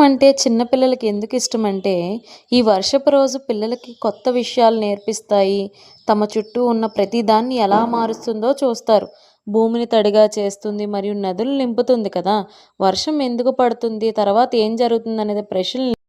అంటే చిన్నపిల్లలకి ఎందుకు ఇష్టం అంటే ఈ వర్షపు రోజు పిల్లలకి కొత్త విషయాలు నేర్పిస్తాయి. తమ చుట్టూ ఉన్న ప్రతిదాన్ని ఎలా మారుస్తుందో చూస్తారు. భూమిని తడిగా చేస్తుంది మరియు నదులు నింపుతుంది కదా. వర్షం ఎందుకు పడుతుంది? తర్వాత ఏం జరుగుతుంది అనేది ప్రశ్నలు